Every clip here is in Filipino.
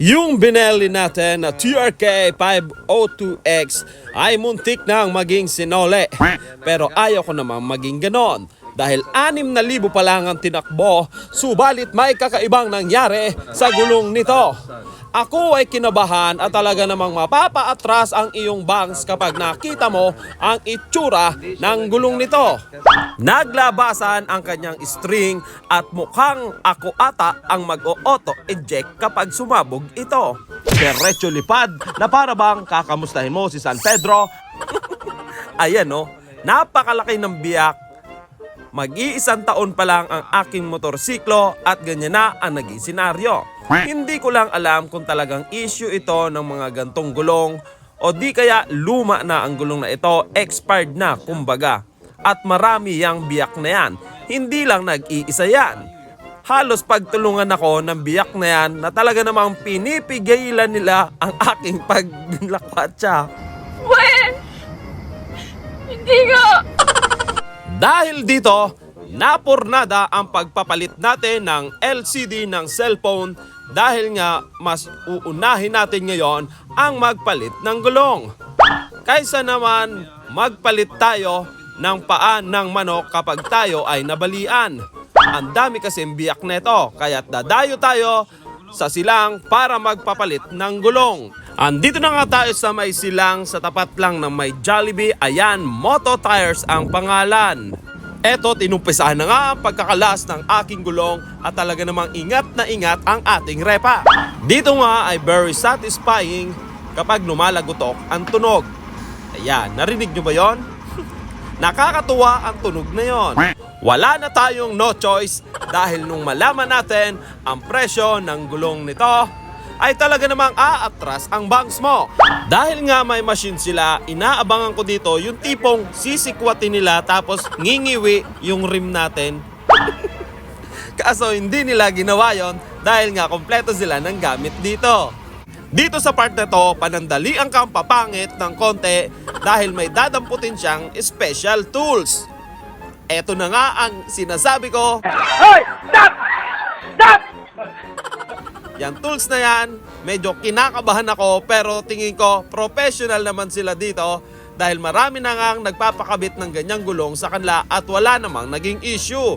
Yung bineli natin na TRK 502X ay muntik nang maging sinole. Pero ayaw ko namang maging ganon. Dahil 6,000 pa lang ang tinakbo, subalit may kakaibang nangyari sa gulong nito. Ako ay kinabahan at talaga namang mapapaatras ang iyong bangs kapag nakita mo ang itsura ng gulong nito. Naglabasan ang kanyang string at mukhang ako ata ang mag-o-auto eject kapag sumabog ito. Diretso lipad na para bang kakamustahin mo si San Pedro. Ayan no, napakalaki ng biyak Mag-iisang taon pa lang ang aking motorsiklo at ganyan na ang naging senaryo. Hindi ko lang alam kung talagang issue ito ng mga gantong gulong o di kaya luma na ang gulong na ito, expired na kumbaga. At marami yang biyak na yan. Hindi lang nag-iisa yan. Halos pagtulungan ako ng biyak na yan na talaga namang pinipigilan nila ang aking paglakwatsa. When? Hindi nga. Dahil dito, napurnada ang pagpapalit natin ng LCD ng cellphone dahil nga mas uunahin natin ngayon ang magpalit ng gulong. Kaysa naman magpalit tayo ng paan ng manok kapag tayo ay nabalian. Ang dami kasi biyak nito, kaya't dadayo tayo sa silang para magpapalit ng gulong. Andito na nga tayo sa may silang sa tapat lang ng may Jollibee. Ayan, Moto Tires ang pangalan. Eto, tinumpisahan na nga ang pagkakalas ng aking gulong at talaga namang ingat na ingat ang ating repa. Dito nga ay very satisfying kapag lumalagotok ang tunog. Ayan, narinig nyo ba yon? Nakakatuwa ang tunog na yon. Wala na tayong no choice dahil nung malaman natin ang presyo ng gulong nito, ay talaga namang aatras ang banks mo. Dahil nga may machine sila, inaabangan ko dito yung tipong sisikwatin nila tapos ngingiwi yung rim natin. Kaso hindi nila ginawa yon dahil nga kompleto sila ng gamit dito. Dito sa part na to, panandalian kang papangit ng konti dahil may dadamputin siyang special tools. Eto na nga ang sinasabi ko, Hoy! Stop! Stop! Yan tools na yan, medyo kinakabahan ako pero tingin ko professional naman sila dito dahil marami na nga ang nagpapakabit ng ganyang gulong sa kanila at wala namang naging issue.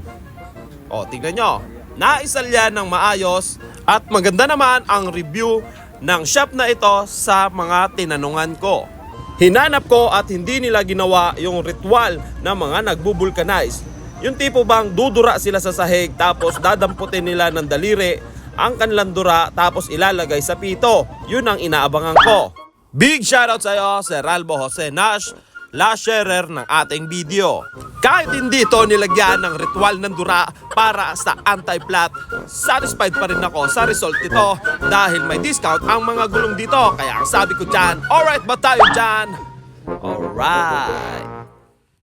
O, tingnan nyo, naisalya ng maayos at maganda naman ang review ng shop na ito sa mga tinanungan ko. Hinanap ko at hindi nila ginawa yung ritual ng mga nagbubulkanize. Yung tipo bang dudura sila sa sahig tapos dadamputin nila ng daliri ang kanilang dura tapos ilalagay sa pito. Yun ang inaabangan ko. Big shoutout sa iyo, Sir Albo Jose Nash, last sharer ng ating video. Kahit hindi ito nilagyan ng ritual ng dura para sa anti-flat, satisfied pa rin ako sa result nito dahil may discount ang mga gulong dito. Kaya ang sabi ko dyan, alright ba tayo dyan? Alright.